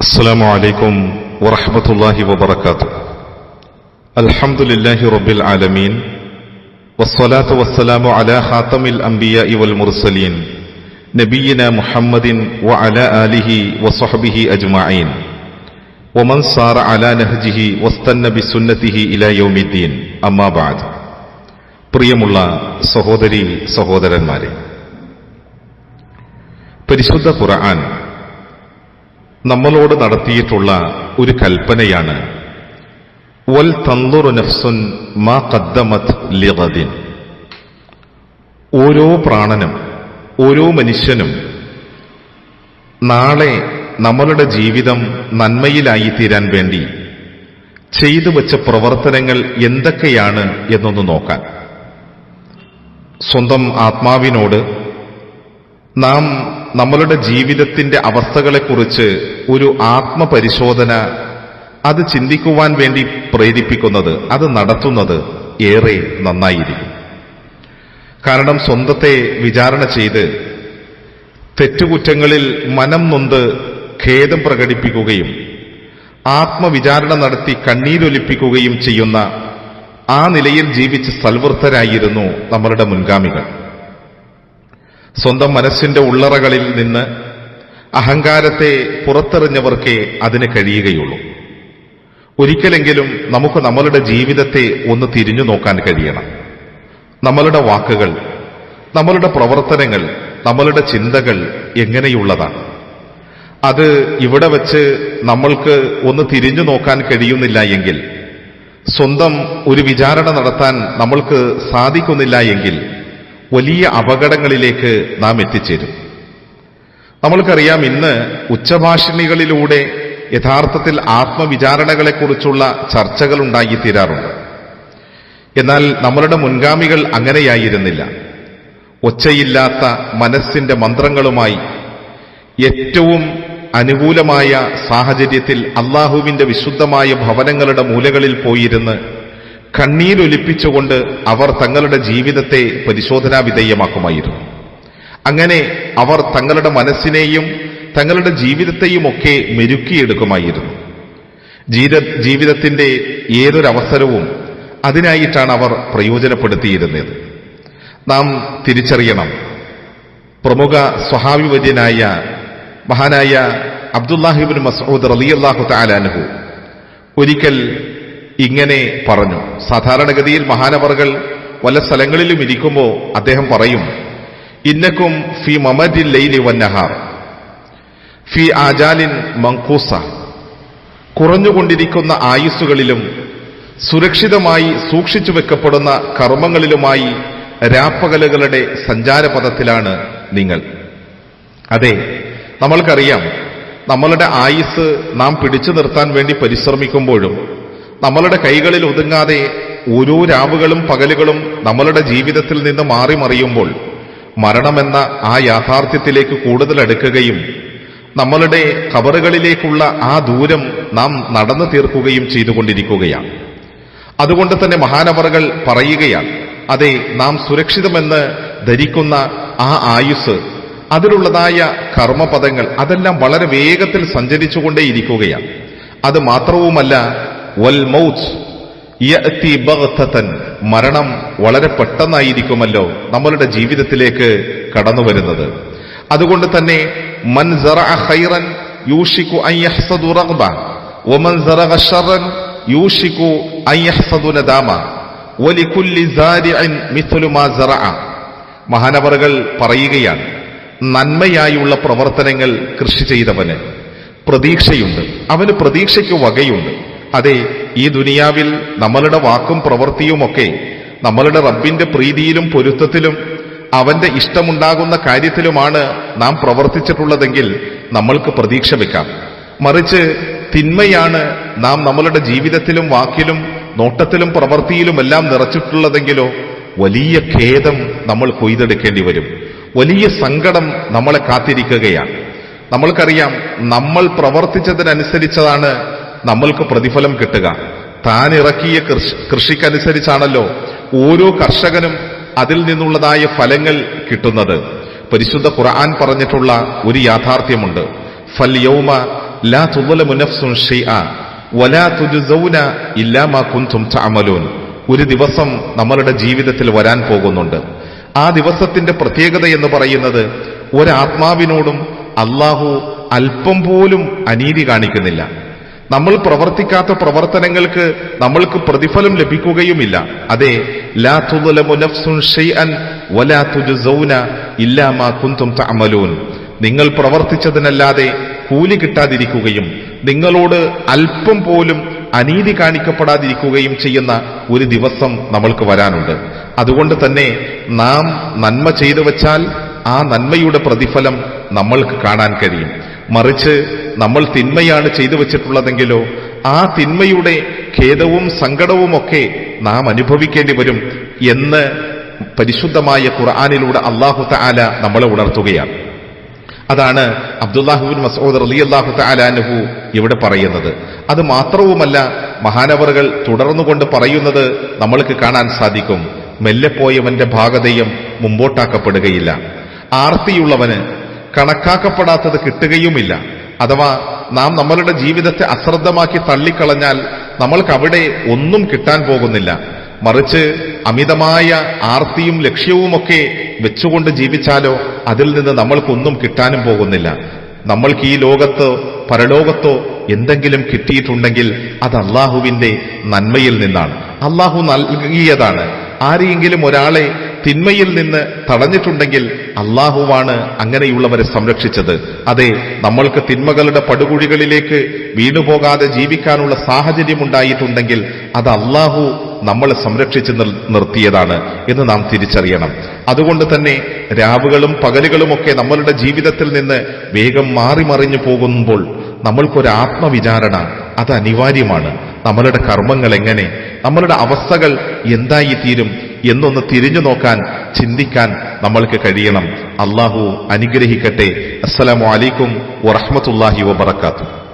السلام عليكم ورحمة الله وبركاته الحمد لله رب العالمين والصلاة والسلام على خاتم الأنبياء والمرسلين نبينا محمد وعلى آله وصحبه أجمعين ومن صار على نهجه واستنى بسنته إلى يوم الدين أما بعد പ്രിയമുള്ള സഹോദരി സഹോദരന്മാരെ പരിശുദ്ധ ഖുർആൻ നമ്മളോട് നടത്തിയിട്ടുള്ള ഒരു കൽപ്പനയാണ്. വൽ നഫ്സുൻ മാ കദ്ദമത് ലിഗദിൻ. ഓരോ പ്രാണനും ഓരോ മനുഷ്യനും നാളെ നമ്മളുടെ ജീവിതം നന്മയിലായി തീരാൻ വേണ്ടി ചെയ്തു വച്ച പ്രവർത്തനങ്ങൾ എന്തൊക്കെയാണ് എന്നൊന്ന് നോക്കാൻ സ്വന്തം ആത്മാവിനോട് നാം നമ്മളുടെ ജീവിതത്തിന്റെ അവസ്ഥകളെക്കുറിച്ച് ഒരു ആത്മപരിശോധന അത് ചിന്തിക്കുവാൻ വേണ്ടി പ്രേരിപ്പിക്കുന്നത് അത് നടത്തുന്നത് ഏറെ നന്നായിരിക്കും. കാരണം സ്വന്തത്തെ വിചാരണ ചെയ്ത് തെറ്റുകുറ്റങ്ങളിൽ മനം നൊന്ത് ഖേദം പ്രകടിപ്പിക്കുകയും ആത്മവിചാരണ നടത്തി കണ്ണീരൊലിപ്പിക്കുകയും ചെയ്യുന്ന ആ നിലയിൽ ജീവിച്ച് സൽവൃത്തരായിരുന്നു നമ്മളുടെ മുൻഗാമികൾ. സ്വന്തം മനസ്സിന്റെ ഉള്ളറകളിൽ നിന്ന് അഹങ്കാരത്തെ പുറത്തെറിഞ്ഞവർക്കേ അതിന് കഴിയുകയുള്ളൂ. ഒരിക്കലെങ്കിലും നമുക്ക് നമ്മളുടെ ജീവിതത്തെ ഒന്ന് തിരിഞ്ഞു നോക്കാൻ കഴിയണം. നമ്മളുടെ വാക്കുകൾ നമ്മളുടെ പ്രവർത്തനങ്ങൾ നമ്മളുടെ ചിന്തകൾ എങ്ങനെയുള്ളതാണ്? അത് ഇവിടെ വച്ച് നമ്മൾക്ക് ഒന്ന് തിരിഞ്ഞു നോക്കാൻ കഴിയുന്നില്ല എങ്കിൽ സ്വന്തം ഒരു വിചാരണ നടത്താൻ നമ്മൾക്ക് സാധിക്കുന്നില്ല എങ്കിൽ വലിയ അപകടങ്ങളിലേക്ക് നാം എത്തിച്ചേരും. നമ്മൾക്കറിയാം ഇന്ന് ഉച്ചഭാഷിണികളിലൂടെ യഥാർത്ഥത്തിൽ ആത്മവിചാരണകളെക്കുറിച്ചുള്ള ചർച്ചകൾ ഉണ്ടായിത്തീരാറുണ്ട് എന്നാൽ നമ്മളുടെ മുൻഗാമികൾ അങ്ങനെയായിരുന്നില്ല. ഒച്ചയില്ലാത്ത മനസ്സിന്റെ മന്ത്രങ്ങളുമായി ഏറ്റവും അനുകൂലമായ സാഹചര്യത്തിൽ അള്ളാഹുവിന്റെ വിശുദ്ധമായ ഭവനങ്ങളുടെ മൂലകളിൽ പോയിരുന്ന് കണ്ണീരൊലിപ്പിച്ചുകൊണ്ട് അവർ തങ്ങളുടെ ജീവിതത്തെ പരിശോധനാ വിധേയമാക്കുമായിരുന്നു അങ്ങനെ അവർ തങ്ങളുടെ മനസ്സിനെയും തങ്ങളുടെ ജീവിതത്തെയുമൊക്കെ മെരുക്കിയെടുക്കുമായിരുന്നു. ജീര ജീവിതത്തിന്റെ ഏതൊരവസരവും അതിനായിട്ടാണ് അവർ പ്രയോജനപ്പെടുത്തിയിരുന്നത്. നാം തിരിച്ചറിയണം. പ്രമുഖ സ്വഹാവിവര്യനായ മഹാനായ അബ്ദുല്ലാഹിബിൻ മസൂദ് റലിയല്ലാഹു താലാനുഹു ഒരിക്കൽ ഇങ്ങനെ പറഞ്ഞു. സാധാരണഗതിയിൽ മഹാനവറുകൾ വല്ല സ്ഥലങ്ങളിലും ഇരിക്കുമ്പോൾ അദ്ദേഹം പറയും ഇന്നക്കും ഫി മമദിൽ ലൈലി വന്നഹാർ ഫി ആജാലിൻ മങ്കൂസ. കുറഞ്ഞുകൊണ്ടിരിക്കുന്ന ആയുസ്സുകളിലും സുരക്ഷിതമായി സൂക്ഷിച്ചു വെക്കപ്പെടുന്ന കർമ്മങ്ങളിലുമായി രാപ്പകലുകളുടെ സഞ്ചാരപഥത്തിലാണ് നിങ്ങൾ. അതെ നമ്മൾക്കറിയാം നമ്മളുടെ ആയുസ് നാം പിടിച്ചു നിർത്താൻ വേണ്ടി പരിശ്രമിക്കുമ്പോഴും നമ്മളുടെ കൈകളിൽ ഒതുങ്ങാതെ ഓരോ രാവുകളും പകലുകളും നമ്മളുടെ ജീവിതത്തിൽ നിന്ന് മാറി മറിയുമ്പോൾ മരണമെന്ന ആ യാഥാർത്ഥ്യത്തിലേക്ക് കൂടുതൽ അടുക്കുകയും നമ്മളുടെ കബറുകളിലേക്കുള്ള ആ ദൂരം നാം നടന്നു തീർക്കുകയും ചെയ്തുകൊണ്ടിരിക്കുകയാണ്. അതുകൊണ്ട് തന്നെ മഹാനവറുകൾ പറയുകയാണ് അതെ നാം സുരക്ഷിതമെന്ന് ധരിക്കുന്ന ആ ആയുസ് അതിലുള്ളതായ കർമ്മപദങ്ങൾ അതെല്ലാം വളരെ വേഗത്തിൽ സഞ്ചരിച്ചുകൊണ്ടേയിരിക്കുകയാണ്. അത് മാത്രവുമല്ല മരണം വളരെ പെട്ടെന്നായിരിക്കുമല്ലോ നമ്മളുടെ ജീവിതത്തിലേക്ക് കടന്നു വരുന്നത്. അതുകൊണ്ട് തന്നെ മൻ സറഅ റഗ്ബ. വമൻ നദാമ. സറഅ. മഹാനവറുകൾ പറയുകയാണ് നന്മയായുള്ള പ്രവർത്തനങ്ങൾ കൃഷി ചെയ്തവന് പ്രതീക്ഷയുണ്ട്. അവന് പ്രതീക്ഷയ്ക്ക് വകയുണ്ട്. അതെ ഈ ദുനിയാവിൽ നമ്മളുടെ വാക്കും പ്രവൃത്തിയുമൊക്കെ നമ്മളുടെ റബ്ബിന്റെ പ്രീതിയിലും പൊരുത്തത്തിലും അവന്റെ ഇഷ്ടമുണ്ടാകുന്ന കാര്യത്തിലുമാണ് നാം പ്രവർത്തിച്ചിട്ടുള്ളതെങ്കിൽ നമ്മൾക്ക് പ്രതീക്ഷ വെക്കാം. മറിച്ച് തിന്മയാണ് നാം നമ്മളുടെ ജീവിതത്തിലും വാക്കിലും നോട്ടത്തിലും പ്രവൃത്തിയിലുമെല്ലാം നിറച്ചിട്ടുള്ളതെങ്കിലോ വലിയ ഖേദം നമ്മൾ കൊയ്തെടുക്കേണ്ടി വരും. വലിയ സങ്കടം നമ്മളെ കാത്തിരിക്കുകയാണ്. നമ്മൾക്കറിയാം നമ്മൾ പ്രവർത്തിച്ചതിനനുസരിച്ചതാണ് നമ്മൾക്ക് പ്രതിഫലം കിട്ടുക. താൻ ഇറക്കിയ കൃഷി കൃഷിക്കനുസരിച്ചാണല്ലോ ഓരോ കർഷകനും അതിൽ നിന്നുള്ളതായ ഫലങ്ങൾ കിട്ടുന്നത്. പരിശുദ്ധ ഖുർആൻ പറഞ്ഞിട്ടുള്ള ഒരു യാഥാർത്ഥ്യമുണ്ട്. ഫൽ യൗമ ലാ തുദലമു നഫ്സുൻ ഷൈഅ വലാ ഇല്ലാ മാ തഅമലൂൻ. ഒരു ദിവസം നമ്മളുടെ ജീവിതത്തിൽ വരാൻ പോകുന്നുണ്ട്. ആ ദിവസത്തിന്റെ പ്രത്യേകത എന്ന് പറയുന്നത് ഒരാത്മാവിനോടും അള്ളാഹു അല്പം പോലും അനീതി കാണിക്കുന്നില്ല. നമ്മൾ പ്രവർത്തിക്കാത്ത പ്രവർത്തനങ്ങൾക്ക് നമ്മൾക്ക് പ്രതിഫലം ലഭിക്കുകയുമില്ല. അതെ ലാ നിങ്ങൾ പ്രവർത്തിച്ചതിനല്ലാതെ കൂലി കിട്ടാതിരിക്കുകയും നിങ്ങളോട് അല്പം പോലും അനീതി കാണിക്കപ്പെടാതിരിക്കുകയും ചെയ്യുന്ന ഒരു ദിവസം നമ്മൾക്ക് വരാനുണ്ട്. അതുകൊണ്ട് തന്നെ നാം നന്മ ചെയ്തു വച്ചാൽ ആ നന്മയുടെ പ്രതിഫലം നമ്മൾക്ക് കാണാൻ കഴിയും. മറിച്ച് നമ്മൾ തിന്മയാണ് ചെയ്തു വച്ചിട്ടുള്ളതെങ്കിലോ ആ തിന്മയുടെ ഖേദവും സങ്കടവുമൊക്കെ നാം അനുഭവിക്കേണ്ടി വരും എന്ന് പരിശുദ്ധമായ ഖുർആാനിലൂടെ അള്ളാഹു താല നമ്മളെ ഉണർത്തുകയാണ്. അതാണ് അബ്ദുല്ലാഹുബിൻ മസൂദ് അലി അള്ളാഹു താലാനുഹു ഇവിടെ പറയുന്നത്. അത് മാത്രവുമല്ല മഹാനവറുകൾ തുടർന്നുകൊണ്ട് പറയുന്നത് നമ്മൾക്ക് കാണാൻ സാധിക്കും. മെല്ലെ മെല്ലെപ്പോയവന്റെ ഭാഗതയും മുമ്പോട്ടാക്കപ്പെടുകയില്ല. ആർത്തിയുള്ളവന് കണക്കാക്കപ്പെടാത്തത് കിട്ടുകയുമില്ല. അഥവാ നാം നമ്മളുടെ ജീവിതത്തെ അശ്രദ്ധമാക്കി തള്ളിക്കളഞ്ഞാൽ നമ്മൾക്ക് അവിടെ ഒന്നും കിട്ടാൻ പോകുന്നില്ല. മറിച്ച് അമിതമായ ആർത്തിയും ലക്ഷ്യവുമൊക്കെ വെച്ചുകൊണ്ട് ജീവിച്ചാലോ അതിൽ നിന്ന് നമ്മൾക്കൊന്നും കിട്ടാനും പോകുന്നില്ല. നമ്മൾക്ക് ഈ ലോകത്തോ പരലോകത്തോ എന്തെങ്കിലും കിട്ടിയിട്ടുണ്ടെങ്കിൽ അത് അള്ളാഹുവിന്റെ നന്മയിൽ നിന്നാണ്. അള്ളാഹു നൽകിയതാണ്. ആരെയെങ്കിലും ഒരാളെ തിന്മയിൽ നിന്ന് തടഞ്ഞിട്ടുണ്ടെങ്കിൽ അള്ളാഹുവാണ് അങ്ങനെയുള്ളവരെ സംരക്ഷിച്ചത്. അതെ നമ്മൾക്ക് തിന്മകളുടെ പടുകുഴികളിലേക്ക് വീണുപോകാതെ ജീവിക്കാനുള്ള സാഹചര്യം ഉണ്ടായിട്ടുണ്ടെങ്കിൽ അത് അള്ളാഹു നമ്മളെ സംരക്ഷിച്ച് നിർത്തിയതാണ് എന്ന് നാം തിരിച്ചറിയണം. അതുകൊണ്ട് തന്നെ രാവുകളും പകലുകളുമൊക്കെ നമ്മളുടെ ജീവിതത്തിൽ നിന്ന് വേഗം മാറി മറിഞ്ഞു പോകുമ്പോൾ നമ്മൾക്കൊരു ആത്മവിചാരണ അത് അനിവാര്യമാണ്. നമ്മളുടെ കർമ്മങ്ങൾ എങ്ങനെ? നമ്മളുടെ അവസ്ഥകൾ എന്തായിത്തീരും? എന്നൊന്ന് തിരിഞ്ഞു നോക്കാൻ ചിന്തിക്കാൻ നമ്മൾക്ക് കഴിയണം. അള്ളാഹു അനുഗ്രഹിക്കട്ടെ. അസ്സലാമലൈക്കും അലൈക്കും വറഹ്മത്തുള്ളാഹി വബറകാതുഹു.